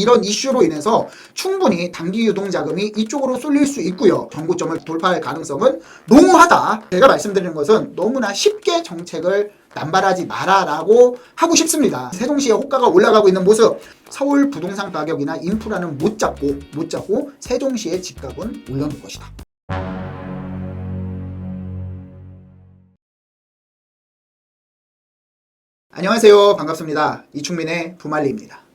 이런 이슈로 인해서 충분히 단기 유동 자금이 이쪽으로 쏠릴 수 있고요. 경고점을 돌파할 가능성은 농후하다. 제가 말씀드리는 것은 너무나 쉽게 정책을 남발하지 마라라고 하고 싶습니다. 세종시의 호가가 올라가고 있는 모습, 서울 부동산 가격이나 인프라는 못 잡고 못 잡고 세종시의 집값은 올려놓을 것이다. 안녕하세요. 반갑습니다. 이충민의 부말리입니다.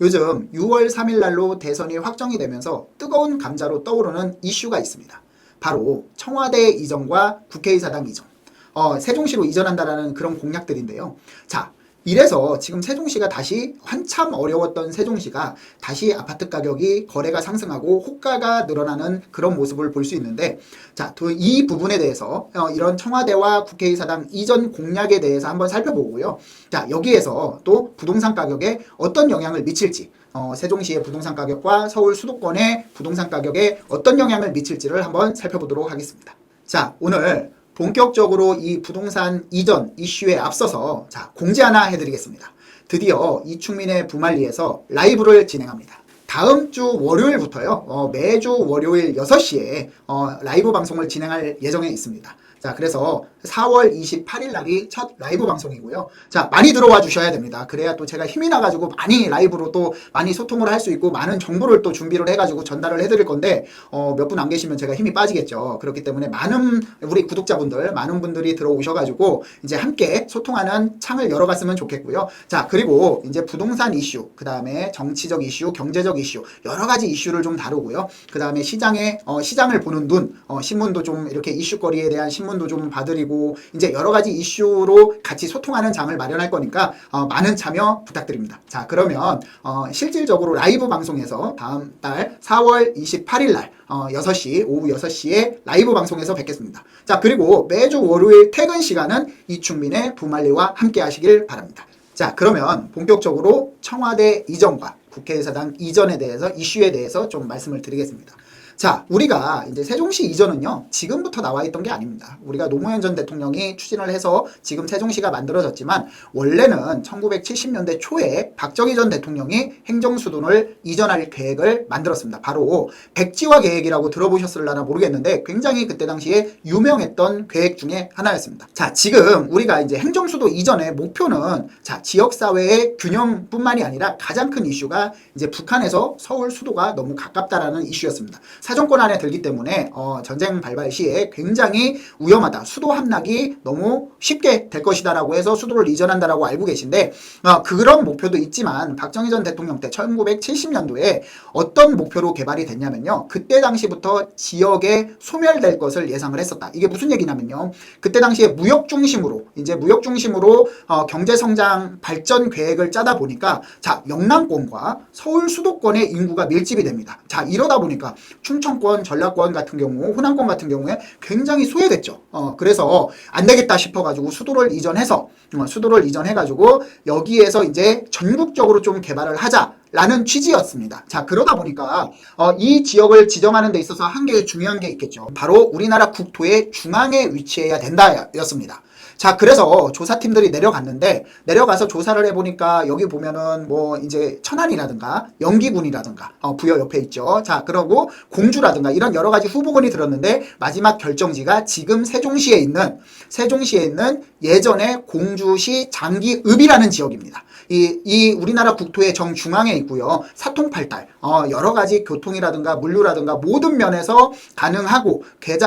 요즘 6월 3일 날로 대선이 확정이 되면서 뜨거운 감자로 떠오르는 이슈가 있습니다. 바로 청와대 이전과 국회의사당 이전. 어, 세종시로 이전한다라는 그런 공약들인데요. 자, 이래서 지금 세종시가 다시 한참 어려웠던 세종시가 다시 아파트 가격이 거래가 상승하고 호가가 늘어나는 그런 모습을 볼 수 있는데 자, 또이 부분에 대해서 어, 이런 청와대와 국회의사당 이전 공약에 대해서 한번 살펴보고요. 자, 여기에서 또 부동산 가격에 어떤 영향을 미칠지 어, 세종시의 부동산 가격과 서울 수도권의 부동산 가격에 어떤 영향을 미칠지를 한번 살펴보도록 하겠습니다. 자, 오늘 본격적으로 이 부동산 이전 이슈에 앞서서 자, 공지 하나 해드리겠습니다. 드디어 이충민의 부말리에서 라이브를 진행합니다. 다음 주 월요일부터요, 어, 매주 월요일 6시에 어, 라이브 방송을 진행할 예정에 있습니다. 자, 그래서 4월 28일 날이 첫 라이브 방송이고요. 자, 많이 들어와 주셔야 됩니다. 그래야 또 제가 힘이 나가지고 많이 라이브로 또 많이 소통을 할 수 있고 많은 정보를 또 준비를 해가지고 전달을 해드릴 건데, 어, 몇 분 안 계시면 제가 힘이 빠지겠죠. 그렇기 때문에 많은 우리 구독자분들, 많은 분들이 들어오셔가지고 이제 함께 소통하는 창을 열어갔으면 좋겠고요. 자, 그리고 이제 부동산 이슈, 그 다음에 정치적 이슈, 경제적 이슈, 여러 가지 이슈를 좀 다루고요. 그 다음에 시장에, 어, 시장을 보는 눈, 어, 신문도 좀 이렇게 이슈거리에 대한 신문 도 좀 봐드리고, 이제 여러 가지 이슈로 같이 소통하는 장을 마련할 거니까, 어, 많은 참여 부탁드립니다. 자, 그러면, 어, 실질적으로 라이브 방송에서 다음 달 4월 28일 날, 어, 6시, 오후 6시에 라이브 방송에서 뵙겠습니다. 자, 그리고 매주 월요일 퇴근 시간은 이충민의 부말리와 함께 하시길 바랍니다. 자, 그러면 본격적으로 청와대 이전과 국회의사당 이전에 대해서 이슈에 대해서 좀 말씀을 드리겠습니다. 자, 우리가 이제 세종시 이전은요, 지금부터 나와 있던 게 아닙니다. 우리가 노무현 전 대통령이 추진을 해서 지금 세종시가 만들어졌지만, 원래는 1970년대 초에 박정희 전 대통령이 행정수도를 이전할 계획을 만들었습니다. 바로 백지화 계획이라고 들어보셨을라나 모르겠는데, 굉장히 그때 당시에 유명했던 계획 중에 하나였습니다. 자, 지금 우리가 이제 행정수도 이전의 목표는, 자, 지역사회의 균형뿐만이 아니라 가장 큰 이슈가 이제 북한에서 서울 수도가 너무 가깝다라는 이슈였습니다. 사정권 안에 들기 때문에 어, 전쟁 발발 시에 굉장히 위험하다. 수도 함락이 너무 쉽게 될 것이다라고 해서 수도를 이전한다라고 알고 계신데 어, 그런 목표도 있지만 박정희 전 대통령 때 1970년도에 어떤 목표로 개발이 됐냐면요. 그때 당시부터 지역에 소멸될 것을 예상을 했었다. 이게 무슨 얘기냐면요. 그때 당시에 무역 중심으로 이제 무역 중심으로 어, 경제 성장 발전 계획을 짜다 보니까 자 영남권과 서울 수도권의 인구가 밀집이 됩니다. 자 이러다 보니까 충 청권, 전라권 같은 경우, 호남권 같은 경우에 굉장히 소외됐죠. 어, 그래서 안 되겠다 싶어가지고 수도를 이전해서, 어, 수도를 이전해가지고 여기에서 이제 전국적으로 좀 개발을 하자. 라는 취지였습니다. 자, 그러다 보니까, 어, 이 지역을 지정하는 데 있어서 한개 중요한 게 있겠죠. 바로 우리나라 국토의 중앙에 위치해야 된다, 였습니다. 자, 그래서 조사팀들이 내려갔는데, 내려가서 조사를 해보니까, 여기 보면은 뭐, 이제 천안이라든가, 영기군이라든가, 어, 부여 옆에 있죠. 자, 그러고 공주라든가, 이런 여러 가지 후보군이 들었는데, 마지막 결정지가 지금 세종시에 있는, 세종시에 있는 예전에 공주시 장기읍이라는 지역입니다. 이, 이 우리나라 국토의 정중앙에 있고요. 사통팔달, 어, 여러 가지 교통이라든가 물류라든가 모든 면에서 가능하고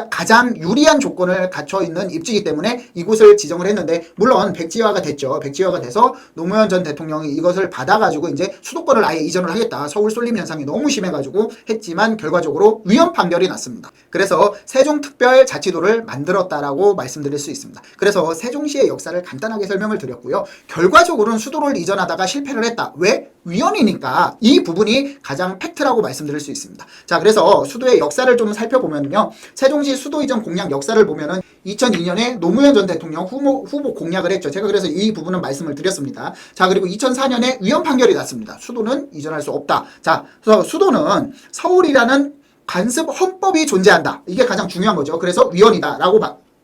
가장 유리한 조건을 갖춰 있는 입지이기 때문에 이곳을 지정을 했는데 물론 백지화가 됐죠. 백지화가 돼서 노무현 전 대통령이 이것을 받아가지고 이제 수도권을 아예 이전을 하겠다. 서울 쏠림 현상이 너무 심해가지고 했지만 결과적으로 위헌 판결이 났습니다. 그래서 세종특별자치도를 만들었다라고 말씀드릴 수 있습니다. 그래서 세종시의 역사를 간단하게 설명을 드렸고요. 결과적으로는 수도를 이전하다가 실패를 했다. 왜? 위헌이니까 이 부분이 가장 팩트라고 말씀드릴 수 있습니다. 자, 그래서 수도의 역사를 좀 살펴보면요. 세종시 수도 이전 공약 역사를 보면은 2002년에 노무현 전 대통령 후보, 후보 공약을 했죠. 제가 그래서 이 부분은 말씀을 드렸습니다. 자, 그리고 2004년에 위헌 판결이 났습니다. 수도는 이전할 수 없다. 자, 그래서 수도는 서울이라는 간섭 헌법이 존재한다. 이게 가장 중요한 거죠. 그래서 위헌이다라고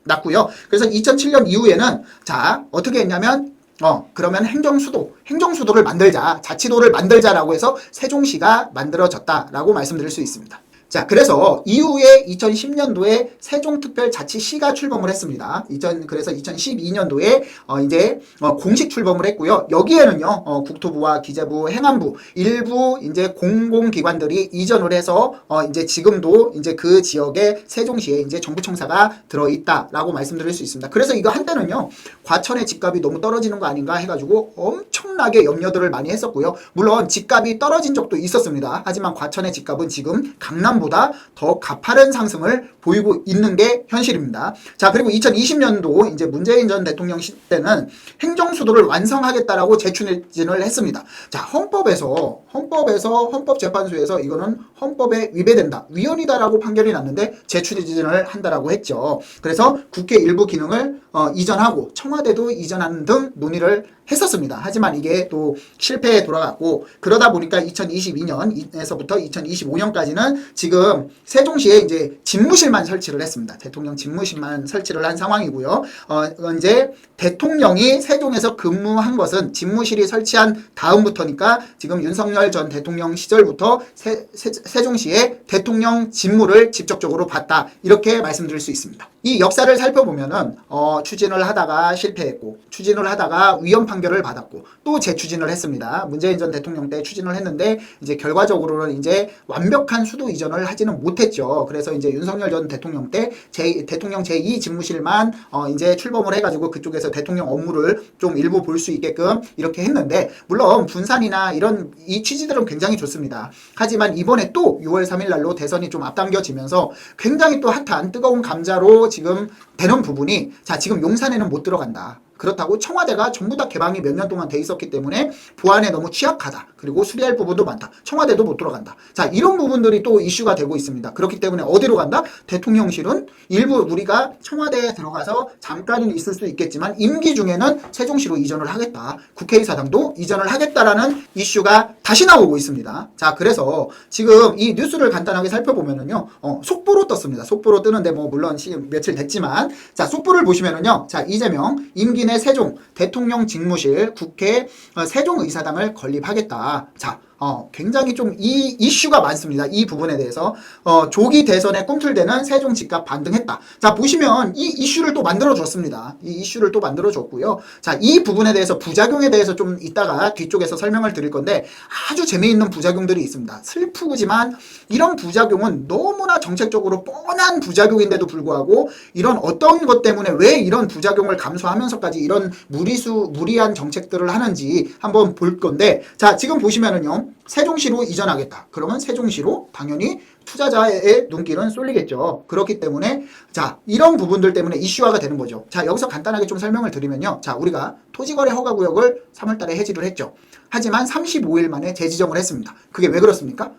났고요. 그래서 2007년 이후에는 자, 어떻게 했냐면 어, 그러면 행정수도, 행정수도를 만들자, 자치도를 만들자라고 해서 세종시가 만들어졌다라고 말씀드릴 수 있습니다. 자, 그래서 이후에 2010년도에 세종특별자치시가 출범을 했습니다. 2000, 그래서 2012년도에 어, 이제 어, 공식 출범을 했고요. 여기에는요, 어, 국토부와 기재부, 행안부 일부 이제 공공기관들이 이전을 해서 어, 이제 지금도 이제 그 지역에 세종시에 이제 정부청사가 들어있다라고 말씀드릴 수 있습니다. 그래서 이거 한때는요, 과천의 집값이 너무 떨어지는 거 아닌가 해가지고 엄청나게 염려들을 많이 했었고요. 물론 집값이 떨어진 적도 있었습니다. 하지만 과천의 집값은 지금 강남 보다 더 가파른 상승을 보이고 있는 게 현실입니다. 자, 그리고 2020년도 이제 문재인 전 대통령 시 때는 행정 수도를 완성하겠다라고 재추진을 했습니다. 자, 헌법에서, 헌법에서, 헌법재판소에서 이거는 헌법에 위배된다. 위헌이다라고 판결이 났는데 재추진을 한다라고 했죠. 그래서 국회 일부 기능을 어, 이전하고 청와대도 이전하는 등 논의를 했었습니다. 하지만 이게 또 실패에 돌아갔고 그러다 보니까 2022년에서부터 2025년까지는 지금 세종시에 이제 집무실만 설치를 했습니다. 대통령 집무실만 설치를 한 상황이고요. 어, 이제 대통령이 세종에서 근무한 것은 집무실이 설치한 다음부터니까 지금 윤석열 전 대통령 시절부터 세, 세, 세종시에 대통령 직무를 직접적으로 봤다. 이렇게 말씀드릴 수 있습니다. 이 역사를 살펴보면은 어, 추진을 하다가 실패했고 추진을 하다가 위헌 판 결을 받았고 또 재추진을 했습니다. 문재인 전 대통령 때 추진을 했는데 이제 결과적으로는 이제 완벽한 수도 이전을 하지는 못했죠. 그래서 이제 윤석열 전 대통령 때 제, 대통령 제2 집무실만 어, 이제 출범을 해가지고 그쪽에서 대통령 업무를 좀 일부 볼 수 있게끔 이렇게 했는데 물론 분산이나 이런 이 취지들은 굉장히 좋습니다. 하지만 이번에 또 6월 3일 날로 대선이 좀 앞당겨지면서 굉장히 또 핫한 뜨거운 감자로 지금 되는 부분이 자 지금 용산에는 못 들어간다. 그렇다고 청와대가 전부 다 개방이 몇 년 동안 돼 있었기 때문에 보안에 너무 취약하다. 그리고 수리할 부분도 많다. 청와대도 못 들어간다. 자, 이런 부분들이 또 이슈가 되고 있습니다. 그렇기 때문에 어디로 간다? 대통령실은 일부 우리가 청와대에 들어가서 잠깐은 있을 수 있겠지만 임기 중에는 세종시로 이전을 하겠다. 국회의사당도 이전을 하겠다라는 이슈가 다시 나오고 있습니다. 자, 그래서 지금 이 뉴스를 간단하게 살펴보면은요, 어, 속보로 떴습니다. 속보로 뜨는데 뭐 물론 시, 며칠 됐지만, 자, 속보를 보시면은요, 자, 이재명 임기 내 세종 대통령 직무실 국회 어, 세종의사당을 건립하겠다. 자, 어, 굉장히 좀 이 이슈가 많습니다. 이 부분에 대해서 어, 조기 대선에 꿈틀대는 세종 집값 반등했다. 자 보시면 이 이슈를 또 만들어 줬습니다. 이 이슈를 또 만들어 줬고요. 자 이 부분에 대해서 부작용에 대해서 좀 이따가 뒤쪽에서 설명을 드릴 건데 아주 재미있는 부작용들이 있습니다. 슬프지만 이런 부작용은 너무나 정책적으로 뻔한 부작용인데도 불구하고 이런 어떤 것 때문에 왜 이런 부작용을 감수하면서까지 이런 무리수 무리한 정책들을 하는지 한번 볼 건데 자 지금 보시면은요. 세종시로 이전하겠다. 그러면 세종시로 당연히 투자자의 눈길은 쏠리겠죠. 그렇기 때문에 자 이런 부분들 때문에 이슈화가 되는 거죠. 자 여기서 간단하게 좀 설명을 드리면요. 자 우리가 토지거래 허가구역을 3월달에 해지를 했죠. 하지만 35일 만에 재지정을 했습니다. 그게 왜 그렇습니까?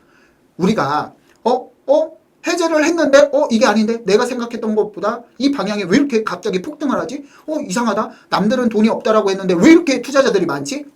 우리가 어 어? 해제를 했는데 어 이게 아닌데 내가 생각했던 것보다 이 방향이 왜 이렇게 갑자기 폭등을 하지? 어 이상하다. 남들은 돈이 없다라고 했는데 왜 이렇게 투자자들이 많지?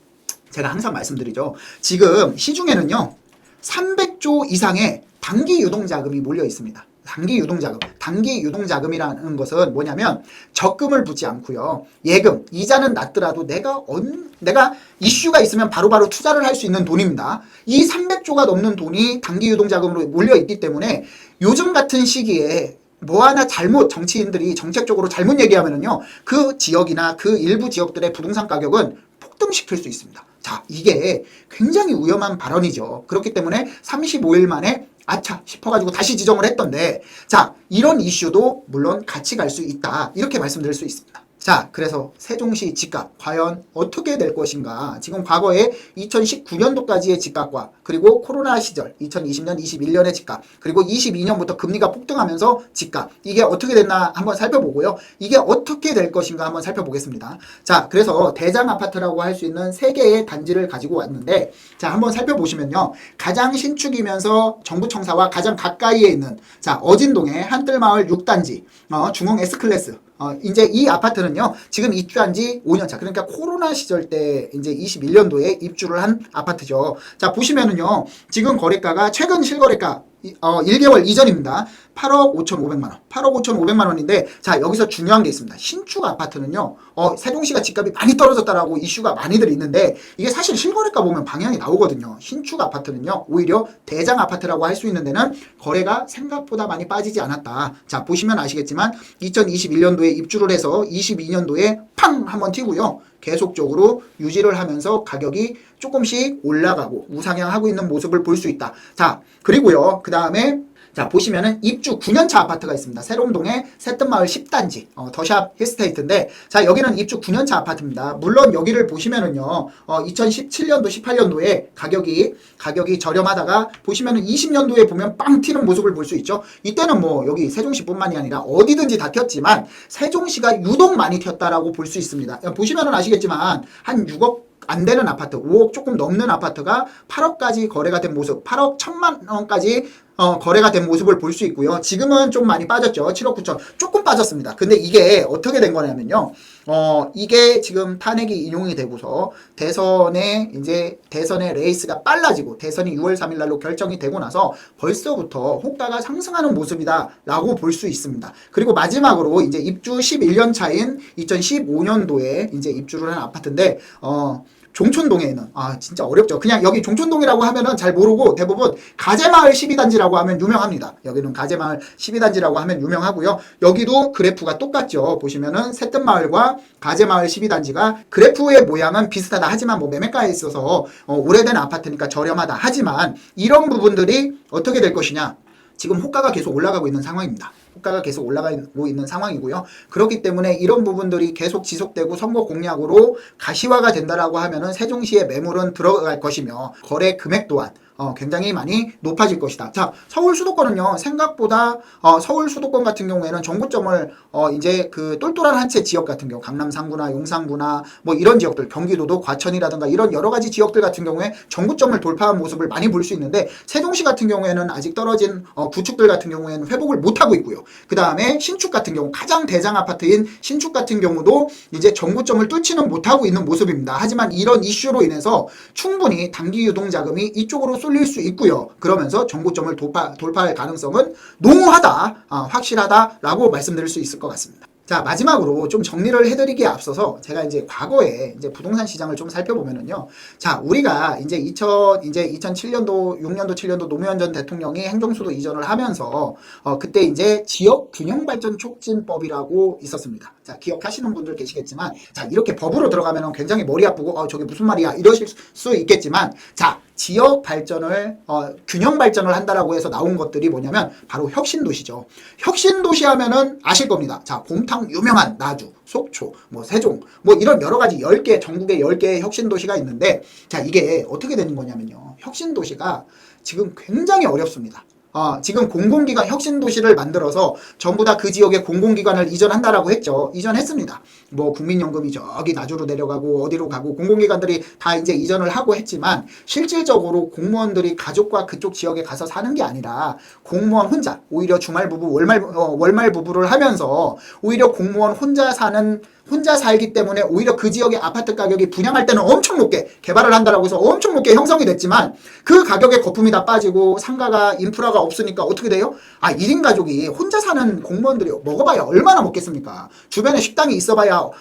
제가 항상 말씀드리죠. 지금 시중에는요, 300조 이상의 단기 유동 자금이 몰려 있습니다. 단기 유동 자금. 단기 유동 자금이라는 것은 뭐냐면 적금을 붓지 않고요. 예금, 이자는 낮더라도 내가 언, 내가 이슈가 있으면 바로 바로 투자를 할 수 있는 돈입니다. 이 300조가 넘는 돈이 단기 유동 자금으로 몰려 있기 때문에 요즘 같은 시기에 뭐 하나 잘못 정치인들이 정책적으로 잘못 얘기하면은요 그 지역이나 그 일부 지역들의 부동산 가격은 폭등시킬 수 있습니다. 자, 이게 굉장히 위험한 발언이죠. 그렇기 때문에 35일 만에 아차 싶어가지고 다시 지정을 했던데, 자, 이런 이슈도 물론 같이 갈 수 있다. 이렇게 말씀드릴 수 있습니다. 자, 그래서 세종시 집값 과연 어떻게 될 것인가? 지금 과거에 2019년도까지의 집값과 그리고 코로나 시절 2020년, 21년의 집값 그리고 22년부터 금리가 폭등하면서 집값 이게 어떻게 됐나 한번 살펴보고요. 이게 어떻게 될 것인가 한번 살펴보겠습니다. 자, 그래서 대장 아파트라고 할 수 있는 세 개의 단지를 가지고 왔는데 자, 한번 살펴보시면요. 가장 신축이면서 정부청사와 가장 가까이에 있는 자, 어진동의 한뜰마을 6단지 어, 중흥 S클래스 어, 이제 이 아파트는요, 지금 입주한 지 5년 차. 그러니까 코로나 시절 때 이제 21년도에 입주를 한 아파트죠. 자, 보시면은요, 지금 거래가가 최근 실거래가 어, 1개월 이전입니다. 8억 5,500만 원. 8억 5,500만 원인데 자 여기서 중요한 게 있습니다. 신축 아파트는요. 어, 세종시가 집값이 많이 떨어졌다라고 이슈가 많이들 있는데 이게 사실 실거래가 보면 방향이 나오거든요. 신축 아파트는요. 오히려 대장 아파트라고 할 수 있는 데는 거래가 생각보다 많이 빠지지 않았다. 자 보시면 아시겠지만 2021년도에 입주를 해서 22년도에 팡 한번 튀고요. 계속적으로 유지를 하면서 가격이 조금씩 올라가고 우상향하고 있는 모습을 볼 수 있다. 자, 그리고요. 그 다음에 자, 보시면은 입주 9년차 아파트가 있습니다. 새롬동의 새뜸마을 10단지, 어, 더샵 힐스테이트인데, 자, 여기는 입주 9년차 아파트입니다. 물론 여기를 보시면은요, 어, 2017년도, 18년도에 가격이, 가격이 저렴하다가, 보시면은 20년도에 보면 빵 튀는 모습을 볼 수 있죠. 이때는 뭐, 여기 세종시뿐만이 아니라 어디든지 다 튀었지만, 세종시가 유독 많이 튀었다라고 볼 수 있습니다. 보시면은 아시겠지만, 한 6억 안 되는 아파트, 5억 조금 넘는 아파트가 8억까지 거래가 된 모습, 8억 1천만 원까지 어, 거래가 된 모습을 볼 수 있고요. 지금은 좀 많이 빠졌죠. 7억 9천. 조금 빠졌습니다. 근데 이게 어떻게 된 거냐면요. 어, 이게 지금 탄핵이 인용이 되고서 대선에 이제 대선의 레이스가 빨라지고 대선이 6월 3일 날로 결정이 되고 나서 벌써부터 호가가 상승하는 모습이다라고 볼 수 있습니다. 그리고 마지막으로 이제 입주 11년 차인 2015년도에 이제 입주를 한 아파트인데 어 종촌동에 있는 아 진짜 어렵죠. 그냥 여기 종촌동이라고 하면은 잘 모르고 대부분 가재마을 12단지라고 하면 유명합니다. 여기는 가재마을 12단지라고 하면 유명하고요. 여기도 그래프가 똑같죠. 보시면은 새뜸마을과 가재마을 12단지가 그래프의 모양은 비슷하다 하지만 뭐 매매가에 있어서 어, 오래된 아파트니까 저렴하다 하지만 이런 부분들이 어떻게 될 것이냐? 지금 호가가 계속 올라가고 있는 상황입니다. 호가가 계속 올라가고 있는 상황이고요. 그렇기 때문에 이런 부분들이 계속 지속되고 선거 공약으로 가시화가 된다라고 하면은 세종시의 매물은 들어갈 것이며 거래 금액 또한 어, 굉장히 많이 높아질 것이다. 자, 서울 수도권은요, 생각보다, 어, 서울 수도권 같은 경우에는 정구점을, 어, 이제 그 똘똘한 한 채 지역 같은 경우, 강남 상구나 용산구나, 뭐 이런 지역들, 경기도도 과천이라든가 이런 여러 가지 지역들 같은 경우에 정구점을 돌파한 모습을 많이 볼 수 있는데, 세종시 같은 경우에는 아직 떨어진, 어, 구축들 같은 경우에는 회복을 못 하고 있고요. 그 다음에 신축 같은 경우, 가장 대장 아파트인 신축 같은 경우도 이제 정구점을 뚫지는 못하고 있는 모습입니다. 하지만 이런 이슈로 인해서 충분히 단기 유동 자금이 이쪽으로 쏠릴 수 있고요. 그러면서 정고점을 돌파, 돌파할 가능성은 농후하다, 아, 확실하다라고 말씀드릴 수 있을 것 같습니다. 자, 마지막으로 좀 정리를 해드리기에 앞서서 제가 이제 과거에 이제 부동산 시장을 좀 살펴보면은요. 자, 우리가 이제 2000, 이제 2007년도, 6년도, 7년도 노무현 전 대통령이 행정수도 이전을 하면서 어, 그때 이제 지역 균형 발전 촉진법이라고 있었습니다. 자, 기억하시는 분들 계시겠지만 자, 이렇게 법으로 들어가면은 굉장히 머리 아프고 어, 저게 무슨 말이야 이러실 수 있겠지만 자, 지역 발전을 어, 균형 발전을 한다라고 해서 나온 것들이 뭐냐면 바로 혁신 도시죠. 혁신 도시 하면은 아실 겁니다. 자, 곰탕 유명한 나주, 속초, 뭐 세종, 뭐 이런 여러 가지 10개 전국에 10개의 혁신 도시가 있는데 자, 이게 어떻게 되는 거냐면요. 혁신 도시가 지금 굉장히 어렵습니다. 어, 지금 공공기관 혁신 도시를 만들어서 전부 다 그 지역에 공공기관을 이전한다라고 했죠. 이전했습니다. 뭐 국민연금이 저기 나주로 내려가고 어디로 가고 공공기관들이 다 이제 이전을 하고 했지만 실질적으로 공무원들이 가족과 그쪽 지역에 가서 사는 게 아니라 공무원 혼자 오히려 주말 부부 월말 어, 월말 부부를 하면서 오히려 공무원 혼자 사는 혼자 살기 때문에 오히려 그 지역의 아파트 가격이 분양할 때는 엄청 높게 개발을 한다라고 해서 엄청 높게 형성이 됐지만 그 가격에 거품이 다 빠지고 상가가 인프라가 없으니까 어떻게 돼요? 아 1인 가족이 혼자 사는 공무원들이 먹어봐야 얼마나 먹겠습니까? 주변에 식당이 있어봐야 어,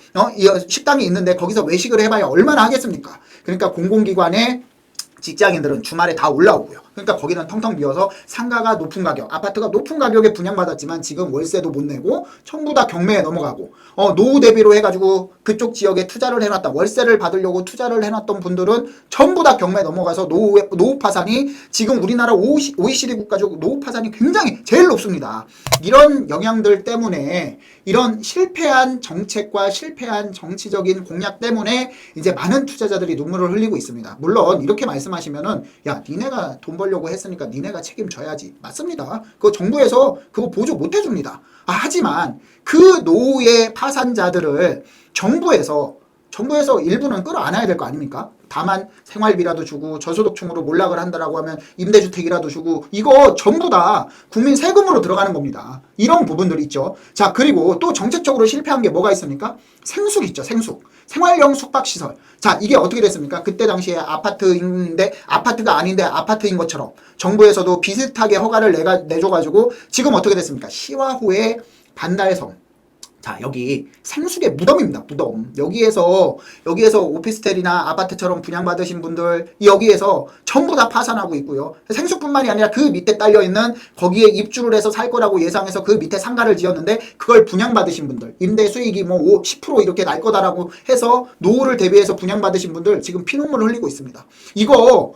식당이 있는데 거기서 외식을 해봐야 얼마나 하겠습니까? 그러니까 공공기관에 직장인들은 주말에 다 올라오고요. 그러니까 거기는 텅텅 비어서 상가가 높은 가격, 아파트가 높은 가격에 분양받았지만 지금 월세도 못 내고 전부 다 경매에 넘어가고 어, 노후 대비로 해가지고 그쪽 지역에 투자를 해놨다 월세를 받으려고 투자를 해놨던 분들은 전부 다 경매에 넘어가서 노후 노후 파산이 지금 우리나라 OECD 국가 중 노후 파산이 굉장히 제일 높습니다. 이런 영향들 때문에 이런 실패한 정책과 실패한 정치적인 공약 때문에 이제 많은 투자자들이 눈물을 흘리고 있습니다. 물론 이렇게 말씀하시면은 야 니네가 돈 벌 려고 했으니까 니네가 책임져야지 맞습니다. 그 정부에서 그거 보조 못 해줍니다. 아, 하지만 그 노후의 파산자들을 정부에서 정부에서 일부는 끌어안아야 될 거 아닙니까? 다만 생활비라도 주고 저소득층으로 몰락을 한다라고 하면 임대주택이라도 주고 이거 전부 다 국민 세금으로 들어가는 겁니다. 이런 부분들 있죠. 자 그리고 또 정책적으로 실패한 게 뭐가 있습니까? 생숙 있죠. 생숙. 생활형 숙박시설. 자 이게 어떻게 됐습니까? 그때 당시에 아파트인데 아파트가 아닌데 아파트인 것처럼 정부에서도 비슷하게 허가를 내가 내줘가지고 지금 어떻게 됐습니까? 시화후에 반달섬. 자 여기 생숙의 무덤입니다 무덤. 여기에서 여기에서 오피스텔이나 아파트처럼 분양받으신 분들 여기에서 전부 다 파산하고 있고요. 생숙뿐만이 아니라 그 밑에 딸려 있는 거기에 입주를 해서 살 거라고 예상해서 그 밑에 상가를 지었는데 그걸 분양받으신 분들 임대 수익이 뭐 5, 10% 이렇게 날 거다라고 해서 노후를 대비해서 분양받으신 분들 지금 피눈물 흘리고 있습니다. 이거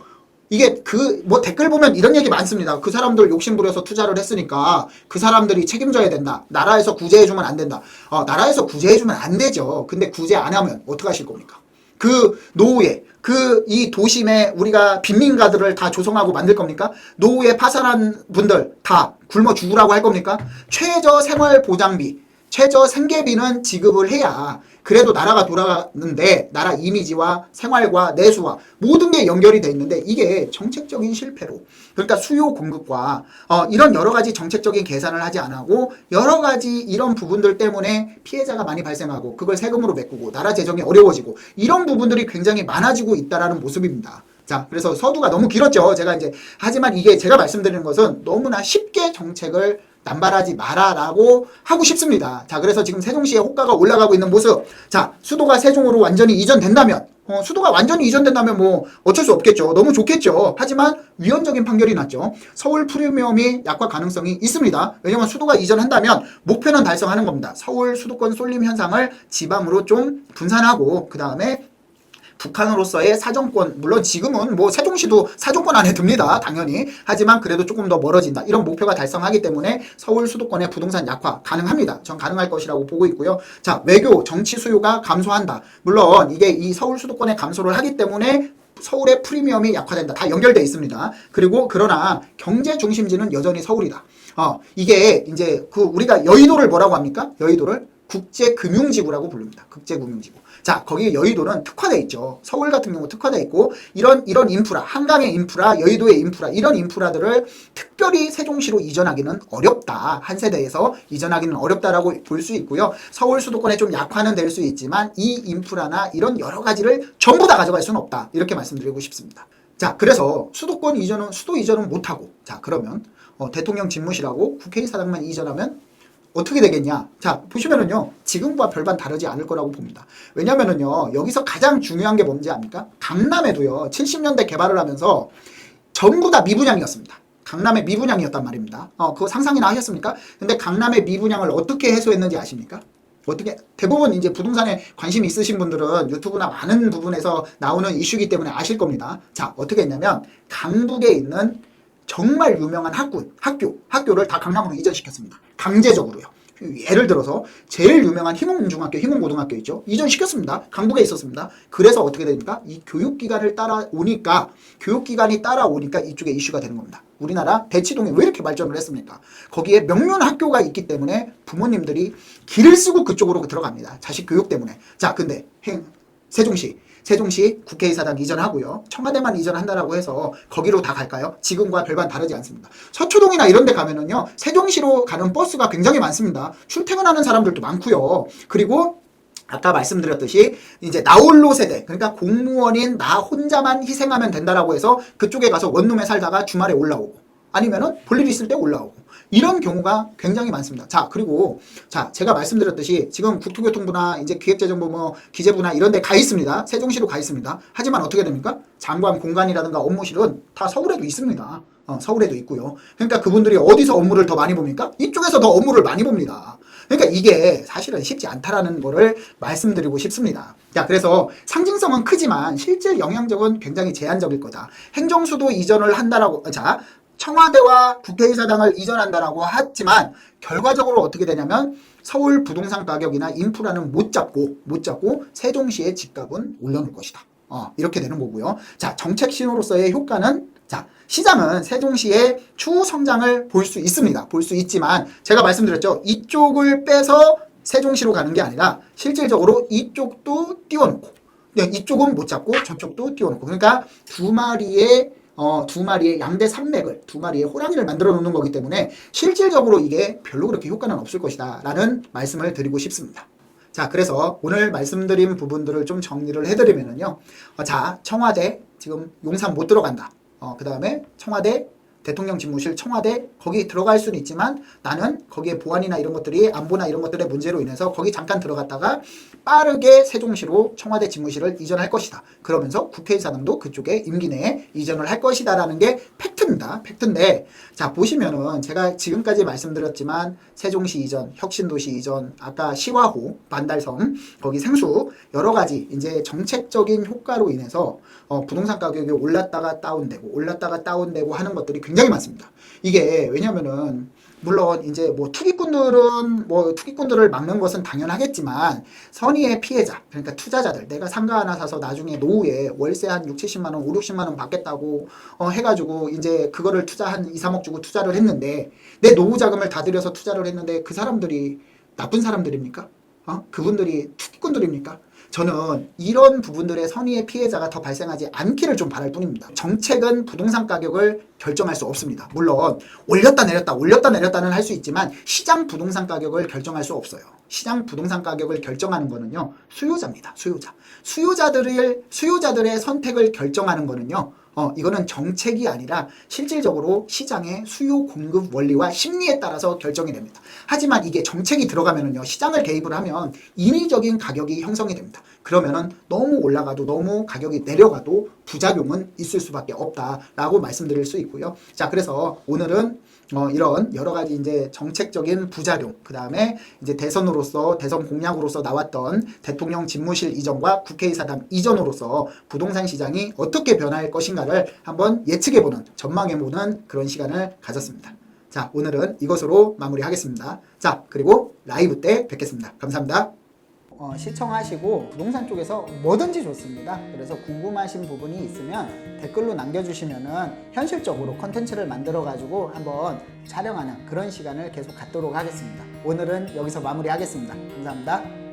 이게 그 뭐 댓글 보면 이런 얘기 많습니다. 그 사람들 욕심 부려서 투자를 했으니까 그 사람들이 책임져야 된다. 나라에서 구제해주면 안 된다. 어, 나라에서 구제해주면 안 되죠. 근데 구제 안 하면 어떻게 하실 겁니까? 그 노후에 그 이 도심에 우리가 빈민가들을 다 조성하고 만들 겁니까? 노후에 파산한 분들 다 굶어 죽으라고 할 겁니까? 최저 생활 보장비, 최저 생계비는 지급을 해야 그래도 나라가 돌아가는데 나라 이미지와 생활과 내수와 모든 게 연결이 돼 있는데 이게 정책적인 실패로 그러니까 수요 공급과 어, 이런 여러 가지 정책적인 계산을 하지 않고 여러 가지 이런 부분들 때문에 피해자가 많이 발생하고 그걸 세금으로 메꾸고 나라 재정이 어려워지고 이런 부분들이 굉장히 많아지고 있다라는 모습입니다. 자, 그래서 서두가 너무 길었죠. 제가 이제 하지만 이게 제가 말씀드리는 것은 너무나 쉽 게 정책을 남발하지 마라라고 하고 싶습니다. 자, 그래서 지금 세종시의 호가가 올라가고 있는 모습. 자, 수도가 세종으로 완전히 이전된다면, 어, 수도가 완전히 이전된다면 뭐 어쩔 수 없겠죠. 너무 좋겠죠. 하지만 위헌적인 판결이 났죠. 서울 프리미엄이 약화 가능성이 있습니다. 왜냐면 수도가 이전한다면 목표는 달성하는 겁니다. 서울 수도권 쏠림 현상을 지방으로 좀 분산하고 그 다음에 북한으로서의 사정권 물론 지금은 뭐 세종시도 사정권 안에 듭니다 당연히 하지만 그래도 조금 더 멀어진다 이런 목표가 달성하기 때문에 서울 수도권의 부동산 약화 가능합니다 전 가능할 것이라고 보고 있고요 자 외교 정치 수요가 감소한다 물론 이게 이 서울 수도권에 감소를 하기 때문에 서울의 프리미엄이 약화된다. 다 연결돼 있습니다. 그리고 그러나 경제 중심지는 여전히 서울이다. 어, 이게 이제 그 우리가 여의도를 뭐라고 합니까? 여의도를 국제금융지구라고 부릅니다. 국제금융지구. 자, 거기 여의도는 특화돼 있죠. 서울 같은 경우 특화돼 있고 이런 이런 인프라, 한강의 인프라, 여의도의 인프라 이런 인프라들을 특별히 세종시로 이전하기는 어렵다. 한 세대에서 이전하기는 어렵다라고 볼 수 있고요. 서울 수도권에 좀 약화는 될 수 있지만 이 인프라나 이런 여러 가지를 전부 다 가져갈 수는 없다. 이렇게 말씀드리고 싶습니다. 자, 그래서 수도권 이전은 수도 이전은 못 하고 자, 그러면 어, 대통령 집무실하고 국회의사당만 이전하면 어떻게 되겠냐? 자, 보시면은요, 지금과 별반 다르지 않을 거라고 봅니다. 왜냐면은요, 여기서 가장 중요한 게 뭔지 압니까? 강남에도요, 70년대 개발을 하면서 전부 다 미분양이었습니다. 강남의 미분양이었단 말입니다. 어, 그거 상상이나 하셨습니까? 근데 강남의 미분양을 어떻게 해소했는지 아십니까? 어떻게 대부분 이제 부동산에 관심이 있으신 분들은 유튜브나 많은 부분에서 나오는 이슈이기 때문에 아실 겁니다. 자, 어떻게 했냐면 강북에 있는 정말 유명한 학교, 학교, 학교를 다 강남으로 이전시켰습니다. 강제적으로요. 예를 들어서 제일 유명한 희몽중학교, 희몽고등학교 있죠. 이전시켰습니다. 강북에 있었습니다. 그래서 어떻게 됩니까? 이 교육기관을 따라오니까 교육기관이 따라오니까 이쪽에 이슈가 되는 겁니다. 우리나라 대치동이 왜 이렇게 발전을 했습니까? 거기에 명문 학교가 있기 때문에 부모님들이 길을 쓰고 그쪽으로 들어갑니다. 자식 교육 때문에. 자, 근데 행, 세종시 세종시 국회의사당 이전하고요. 청와대만 이전한다라고 해서 거기로 다 갈까요? 지금과 별반 다르지 않습니다. 서초동이나 이런 데 가면은요. 세종시로 가는 버스가 굉장히 많습니다. 출퇴근하는 사람들도 많고요. 그리고 아까 말씀드렸듯이 이제 나홀로 세대 그러니까 공무원인 나 혼자만 희생하면 된다라고 해서 그쪽에 가서 원룸에 살다가 주말에 올라오고 아니면은 볼일 있을 때 올라오고 이런 경우가 굉장히 많습니다. 자, 그리고 자, 제가 말씀드렸듯이 지금 국토교통부나 이제 기획재정부 뭐 기재부나 이런 데 가 있습니다. 세종시로 가 있습니다. 하지만 어떻게 됩니까? 장관 공간이라든가 업무실은 다 서울에도 있습니다. 어, 서울에도 있고요. 그러니까 그분들이 어디서 업무를 더 많이 봅니까? 이쪽에서 더 업무를 많이 봅니다. 그러니까 이게 사실은 쉽지 않다라는 거를 말씀드리고 싶습니다. 자, 그래서 상징성은 크지만 실제 영향력은 굉장히 제한적일 거다. 행정수도 이전을 한다라고, 자, 청와대와 국회의사당을 이전한다라고 했지만 결과적으로 어떻게 되냐면 서울 부동산 가격이나 인프라는 못 잡고 못 잡고 세종시의 집값은 올려놓을 것이다. 어, 이렇게 되는 거고요. 자, 정책 신호로서의 효과는 자, 시장은 세종시의 추후 성장을 볼 수 있습니다. 볼 수 있지만 제가 말씀드렸죠. 이쪽을 빼서 세종시로 가는 게 아니라 실질적으로 이쪽도 띄워놓고 네, 이쪽은 못 잡고 저쪽도 띄워놓고 그러니까 두 마리의 어, 두 마리의 양대 산맥을 두 마리의 호랑이를 만들어 놓는 거기 때문에 실질적으로 이게 별로 그렇게 효과는 없을 것이다 라는 말씀을 드리고 싶습니다. 자, 그래서 오늘 말씀드린 부분들을 좀 정리를 해드리면은요. 어, 자, 청와대 지금 용산 못 들어간다. 어, 그 다음에 청와대 대통령 집무실 청와대 거기 들어갈 수는 있지만 나는 거기에 보안이나 이런 것들이 안보나 이런 것들의 문제로 인해서 거기 잠깐 들어갔다가 빠르게 세종시로 청와대 집무실을 이전할 것이다. 그러면서 국회의 사당도 그쪽에 임기 내에 이전을 할 것이다라는 게 팩트입니다. 팩트인데 자 보시면은 제가 지금까지 말씀드렸지만 세종시 이전, 혁신도시 이전, 아까 시화호, 반달섬 거기 생수 여러 가지 이제 정책적인 효과로 인해서 어, 부동산 가격이 올랐다가 다운되고 올랐다가 다운되고 하는 것들이 굉장히 많습니다. 이게 왜냐면은 물론 이제 뭐 투기꾼들은 뭐 투기꾼들을 막는 것은 당연하겠지만 선의의 피해자 그러니까 투자자들 내가 상가 하나 사서 나중에 노후에 월세 한 6, 70만 원, 5, 60만 원 받겠다고 어, 해가지고 이제 그거를 투자 한 2, 3억 주고 투자를 했는데 내 노후 자금을 다 들여서 투자를 했는데 그 사람들이 나쁜 사람들입니까? 어? 그분들이 투기꾼들입니까? 저는 이런 부분들의 선의의 피해자가 더 발생하지 않기를 좀 바랄 뿐입니다. 정책은 부동산 가격을 결정할 수 없습니다. 물론 올렸다 내렸다 올렸다 내렸다는 할 수 있지만 시장 부동산 가격을 결정할 수 없어요. 시장 부동산 가격을 결정하는 거는요 수요자입니다. 수요자. 수요자들을 수요자들의 선택을 결정하는 거는요. 어, 이거는 정책이 아니라 실질적으로 시장의 수요 공급 원리와 심리에 따라서 결정이 됩니다. 하지만 이게 정책이 들어가면은요, 시장을 개입을 하면 인위적인 가격이 형성이 됩니다. 그러면은 너무 올라가도 너무 가격이 내려가도 부작용은 있을 수밖에 없다라고 말씀드릴 수 있고요. 자, 그래서 오늘은 어, 이런 여러 가지 이제 정책적인 부작용, 그 다음에 이제 대선으로서 대선 공약으로서 나왔던 대통령 집무실 이전과 국회의사당 이전으로서 부동산 시장이 어떻게 변할 것인가를 한번 예측해보는, 전망해보는 그런 시간을 가졌습니다. 자, 오늘은 이것으로 마무리하겠습니다. 자, 그리고 라이브 때 뵙겠습니다. 감사합니다. 어, 시청하시고 농산 쪽에서 뭐든지 좋습니다. 그래서 궁금하신 부분이 있으면 댓글로 남겨주시면은 현실적으로 컨텐츠를 만들어 가지고 한번 촬영하는 그런 시간을 계속 갖도록 하겠습니다. 오늘은 여기서 마무리하겠습니다. 감사합니다.